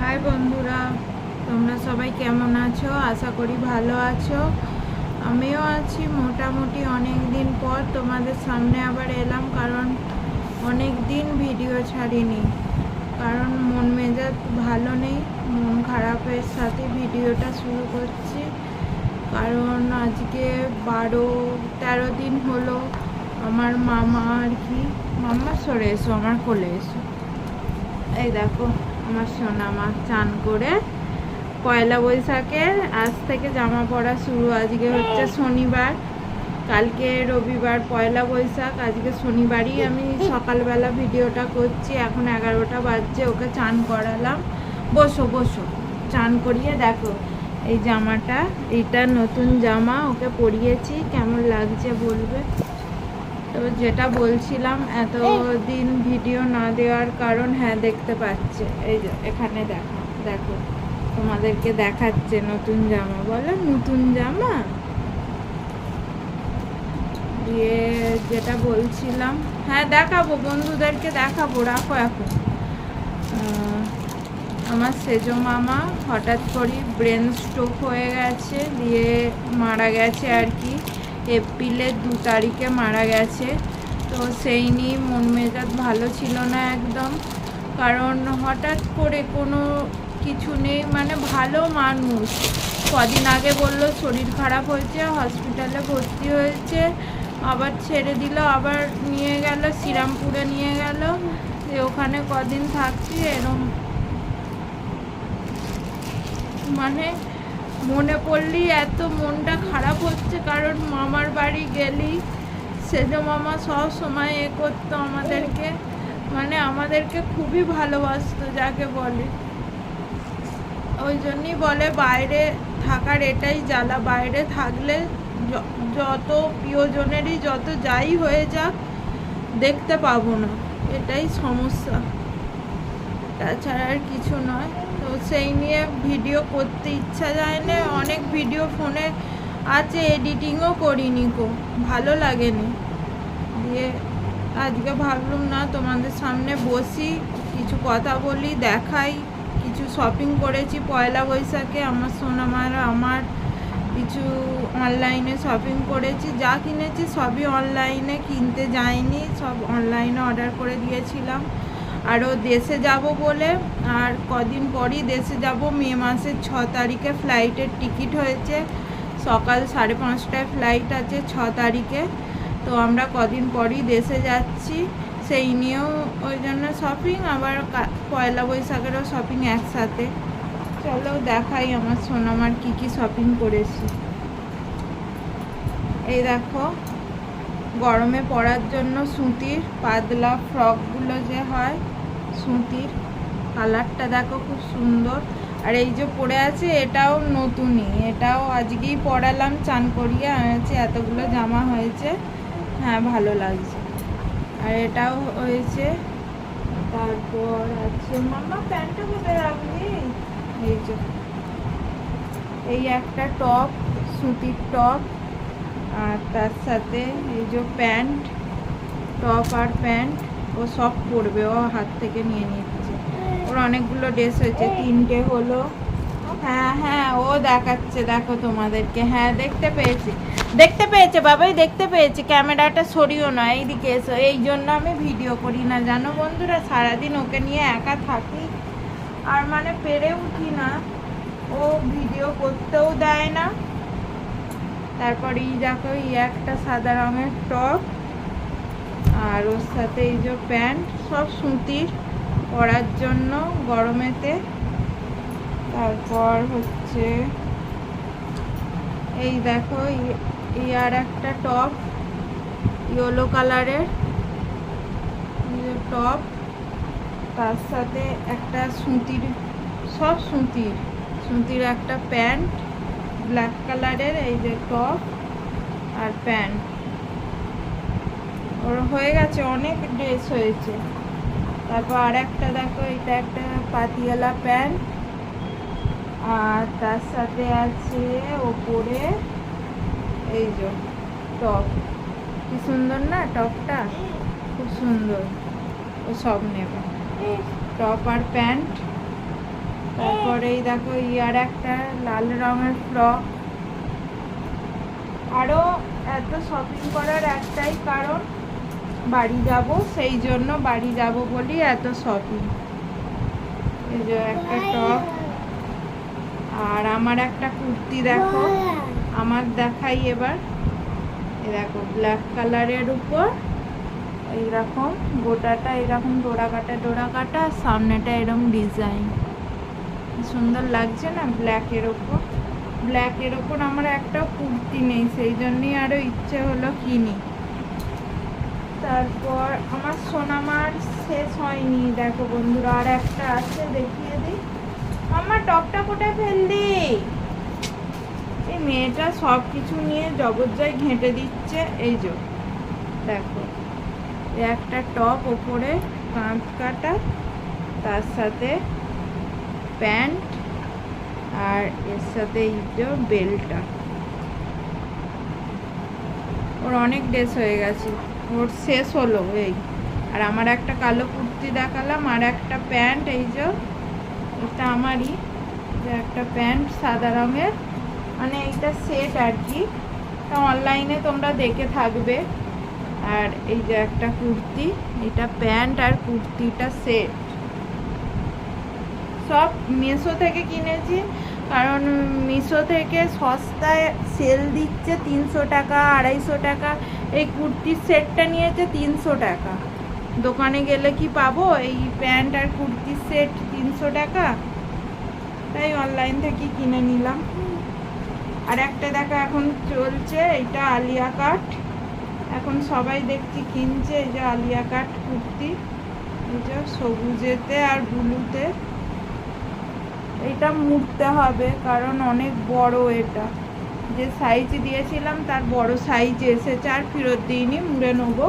High বন্ধুরা, তোমরা সবাই কেমন আছো? আশা করি ভালো আছো। আমিও আছি মোটামুটি অনেক দিন পর তোমাদের সামনে আবার এলাম, কারণ অনেক দিন ভিডিও ছাড়িনি। কারণ মন মেজাজ ভালো নেই, মন খারাপের সাথে ভিডিওটা শুরু করছি। কারণ আজকে বারো, তেরো দিন হলো আমার মামা আর কি মামা সরে এসো, আমার কোলে এসো। এই দেখো। আমার সোনা মা চান করে পয়লা বৈশাখের আজ থেকে জামা পরা শুরু। আজকে হচ্ছে শনিবার। কালকে রবিবার, পয়লা বৈশাখ। আজকে শনিবারই আমি সকালবেলা ভিডিওটা করছি। এখন এগারোটা বাজছে, ওকে চান করালাম। বসো বসো। চান করিয়ে দেখো এই জামাটা। এইটা নতুন জামা, ওকে পরিয়েছি। কেমন লাগছে বলবে? তো যেটা বলছিলাম এত দিন ভিডিও না দেওয়ার কারণ হ্যাঁ দেখতে পাচ্ছে। এই যে, এখানে দেখো দেখো, তোমাদেরকে দেখাচ্ছে নতুন জামা। বলো, নতুন জামা? দিয়ে যেটা বলছিলাম হ্যাঁ দেখাবো, বন্ধুদেরকে দেখাবো, রাখো এখন। আমার সেজো মামা হঠাৎ করেই ব্রেন স্ট্রোক হয়ে গেছে, দিয়ে মারা গেছে আর কি। এপ্রিলের দু তারিখে মারা গেছে। তো সেই নিয়ে মন মেজাজ ভালো ছিল না একদম। কারণ হঠাৎ করে কোনো কিছু নেই মানে ভালো মানুষ। কদিন আগে বলল শরীর খারাপ হয়েছে হসপিটালে ভর্তি হয়েছে, আবার ছেড়ে দিল, আবার নিয়ে গেল, শ্রীরামপুরে নিয়ে গেল। দিয়ে ওখানে কদিন থাকছি এরম। মানে মনে পড়লেই এত মনটা খারাপ হচ্ছে, কারণ মামার বাড়ি গেলি, সেজো মামা সব সময় এ করতো আমাদেরকে। মানে আমাদেরকে খুবই ভালোবাসতো, যাকে বলে। ওই জন্যই বলে বাইরে থাকার এটাই জ্বালা, বাইরে থাকলে যত প্রিয়জনেরই যত যাই হয়ে যাক, দেখতে পাবো না। এটাই সমস্যা। তাছাড়া আর কিছু নয়। সেই নিয়ে ভিডিও করতে ইচ্ছা যায় না। অনেক ভিডিও ফোনে আছে, এডিটিংও করিনি কো ভালো লাগেনি। দিয়ে আজকে ভাবলাম, না, তোমাদের সামনে বসি, কিছু কথা বলি, দেখাই। কিছু শপিং করেছি পয়লা বৈশাখে, আমার সোনামার, আমার কিছু অনলাইনে শপিং করেছি। যা কিনেছি সবই অনলাইনে কিনতে যাইনি, সব অনলাইনে অর্ডার করে দিয়েছিলাম। আরও দেশে যাব বলে, আর কদিন পরই দেশে যাব। মে মাসের ছ তারিখে ফ্লাইটের টিকিট হয়েছে। সকাল সাড়ে পাঁচটায় ফ্লাইট আছে ছ তারিখে। তো আমরা কদিন পরই দেশে যাচ্ছি। সেই নিয়েও ওই জন্য শপিং আবার পয়লা বৈশাখেরও শপিং একসাথে। চলো দেখাই আমার সোনামার কি কি শপিং করেছি। এই দেখো। গরমে পরার জন্য সুতির পাতলা ফ্রকগুলো যে হয়, সুতির কালারটা দেখো খুব সুন্দর। আর এই যে পরে আছে, এটাও নতুনই। এটাও আজকেই পরালাম, চান করিয়ে আনেছি এতগুলো জামা হয়েছে। হ্যাঁ ভালো লাগছে। আর এটাও হয়েছে। তারপর আছে মামা প্যান্টটা কোথায় রাখলি এই যে। এই একটা টপ, সুতির টপ। আর তার সাথে এই যে প্যান্ট, টপ আর প্যান্ট, ও সব পরবে, ও হাত থেকে নিয়ে নিচ্ছে। ওর অনেকগুলো ড্রেস হয়েছে, তিনটে হলো। হ্যাঁ হ্যাঁ ও দেখাচ্ছে, দেখো তোমাদেরকে। হ্যাঁ দেখতে পেয়েছি। দেখতে পেয়েছে, বাবাই, দেখতে পেয়েছে। ক্যামেরাটা সরিও না, এইদিকে এসো। এই জন্য আমি ভিডিও করি না, জানো বন্ধুরা? সারাদিন ওকে নিয়ে একা থাকি। আর মানে পেরে উঠি না। ও ভিডিও করতেও দেয় না। তারপর এই দেখো, এই একটা সাদা রঙের টপ, আর ওর সাথে এই যে প্যান্ট, সব সুতির পরার জন্য গরমেতে। তারপর হচ্ছে এই দেখো, এই- আর একটা টপ, ইয়েলো কালারের টপ, তার সাথে একটা সুতির, সব সুতির সুতির একটা প্যান্ট। ব্ল্যাক কালারের এই যে টপ আর প্যান্ট ওর হয়ে গেছে অনেক ড্রেস হয়েছে। তারপর আর একটা দেখো, এটা একটা পাতিয়ালা প্যান্ট আর তার সাথে আছে ওপরে এই যে টপ কি সুন্দর না টপটা খুব সুন্দর। ও সব নেবে। টপ আর প্যান্ট তারপরে এই দেখো ইয়ার একটা লাল রঙের ফ্রক আরও এত শপিং করার একটাই কারণ, বাড়ি যাব, সেই জন্য বাড়ি যাব বলি এত শপিং এই যে একটা টপ আর আমার একটা কুর্তি দেখো, আমার দেখাই এবার। দেখো ব্ল্যাক কালারের উপর এইরকম, গোটাটা এরকম ডোরা কাটা ডোরা কাটা আর সামনেটা এরকম ডিজাইন সুন্দর লাগছে না ব্ল্যাকের ওপর? ব্ল্যাকের ওপর আমার একটা কুর্তি নেই, সেই জন্যই আরও ইচ্ছে হলো কিনি। তারপর আমার সোনামার শেষ হয়নি, দেখো বন্ধুরা, আর একটা আছে, দেখিয়ে দিই। আমার টপটা কোথায় ফেললি? এই মেয়েটা সব কিছু নিয়ে জবরজয় ঘেঁটে দিচ্ছে, এই যে, দেখো। একটা টপ ওপরে কাঁধ কাটা, তার সাথে প্যান্ট আর এর সাথে এই যে বেলটা ওর অনেক ড্রেস হয়ে গেছে। ওর শেষ হলো, এই। আর আমার একটা কালো কুর্তি দেখালাম আর একটা প্যান্ট, এই যে এটা আমারই। যে একটা প্যান্ট সাদা রঙের। মানে এইটা সেট আর কি। তা অনলাইনে তোমরা দেখে থাকবে। আর এই যে একটা কুর্তি, এটা প্যান্ট আর কুর্তিটা সেট। সব মিশো থেকে কিনেছি। কারণ মিশো থেকে সস্তায় সেল দিচ্ছে তিনশো টাকা, আড়াইশো টাকা। এই কুর্তির সেটটা নিয়েছে তিনশো টাকা। দোকানে গেলে কি পাবো? এই প্যান্ট আর কুর্তির সেট তিনশো টাকা। তাই অনলাইন থেকে কিনে নিলাম। আর একটা দেখা এখন চলছে এটা আলিয়া কাট এখন সবাই দেখছি কিনছে, এই যে আলিয়া কাট কুর্তি। এই যে সবুজেতে আর ব্লুতে। এটা মুড়তে হবে, কারণ অনেক বড় এটা। যে সাইজ দিয়েছিলাম, তার বড় সাইজ এসেছে, আর ফেরত দিইনি, মুড়ে নেব।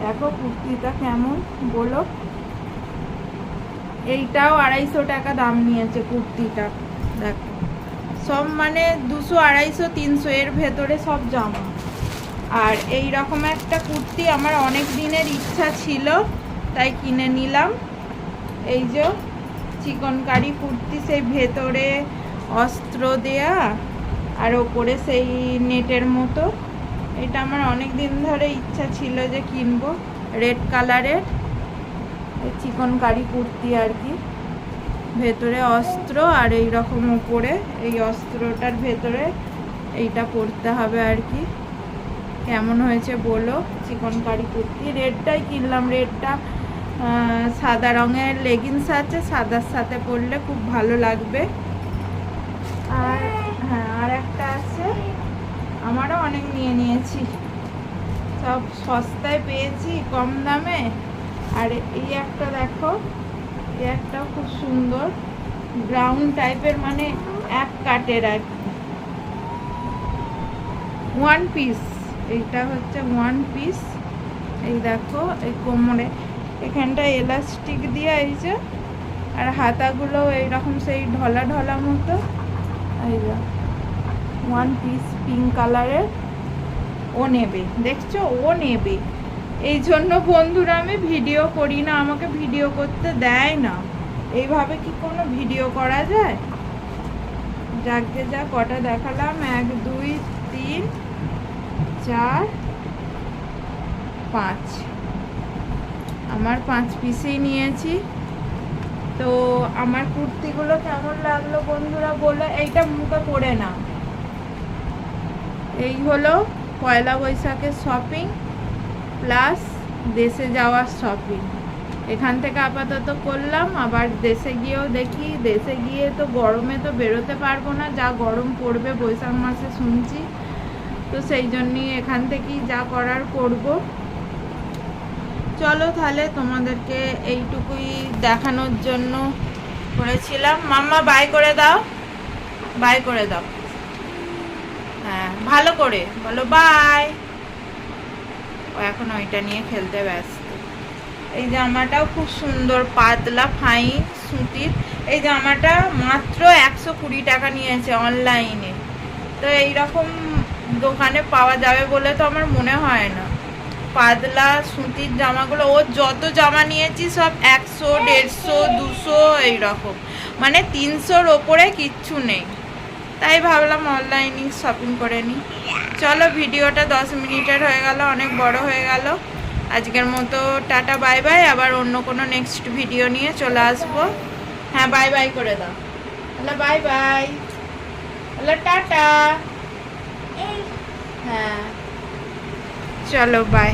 দেখো কুর্তিটা কেমন, বলো। এইটাও আড়াইশো টাকা দাম নিয়েছে কুর্তিটা, দেখো। সব মানে দুশো, আড়াইশো, তিনশো, এর ভেতরে সব জামা। আর এই রকম একটা কুর্তি আমার অনেক দিনের ইচ্ছা ছিল, তাই কিনে নিলাম। এই যে চিকনকারি কুর্তি সেই ভেতরে অস্ত্র দেয়া আর ওপরে সেই নেটের মতো। এটা আমার অনেক দিন ধরে ইচ্ছা ছিল যে কিনবো, রেড কালারের। চিকনকারি কুর্তি আর কি। ভেতরে অস্ত্র আর এই রকম উপরে এই অস্ত্রটার ভেতরে এইটা পরতে হবে আর কি। কেমন হয়েছে বলো? চিকনকারি কুর্তি। রেডটাই কিনলাম। রেডটা সাদা রঙের লেগিংস আছে, সাদার সাথে পরলে খুব ভালো লাগবে। আর হ্যাঁ আর একটা আছে, আমারও অনেক নিয়ে নিয়েছি। সব সস্তায় পেয়েছি, কম দামে। আর এই একটা দেখো, এই একটা খুব সুন্দর ব্রাউন টাইপের মানে এক কাটের আর ওয়ান পিস এইটা হচ্ছে ওয়ান পিস এই দেখো, এই কোমরে এখানটা এলাস্টিক দিয়ে এই যে, আর হাতাগুলো এইরকম সেই ঢলা ঢলা মতো। এই ওয়ান পিস পিঙ্ক কালারের ও নেবে, দেখছ? ও নেবে। এই জন্য বন্ধুরা, আমি ভিডিও করি না, আমাকে ভিডিও করতে দেয় না। এইভাবে কি কোনো ভিডিও করা যায়? যাকে যা কটা দেখালাম, এক, দুই, তিন, চার, পাঁচ। আমার পাঁচ পিসেই নিয়েছি। তো আমার কুর্তিগুলো কেমন লাগল বন্ধুরা বলো, এইটা মুখে পড়ে না। এই হলো পয়লা বৈশাখের শপিং প্লাস দেশে যাওয়ার শপিং এখান থেকে আপাতত করলাম, আবার দেশে গিয়েও দেখি। দেশে গিয়ে তো গরমে তো বেরোতে পারব না, যা গরম পড়বে বৈশাখ মাসে শুনছি। তো সেই জন্যই এখান থেকেই যা করার করব। চলো তাহলে তোমাদেরকে এইটুকুই দেখানোর জন্য করেছিলাম। মাম্মা বাই করে দাও। বাই করে দাও। হ্যাঁ ভালো করে। বলো বাই ও এখন ওইটা নিয়ে খেলতে ব্যস্ত। এই জামাটাও খুব সুন্দর, পাতলা ফাইন সুতির। এই জামাটা মাত্র একশো কুড়ি টাকা নিয়েছে অনলাইনে তো এইরকম দোকানে পাওয়া যাবে বলে তো আমার মনে হয় না। পাতলা সুতির জামাগুলো ও যত জামা নিয়েছি সব একশো দেড়শো দুশো এইরকম। মানে তিনশোর ওপরে কিচ্ছু নেই। তাই ভাবলাম অনলাইনে শপিং করে নিই। চলো ভিডিওটা দশ মিনিটের হয়ে গেল অনেক বড় হয়ে গেল। আজকের মতো টাটা বাই বাই আবার অন্য কোনো নেক্সট ভিডিও নিয়ে চলে আসব। হ্যাঁ বাই বাই করে দাও। Hello bye bye hello tata. হ্যাঁ। চলো বাই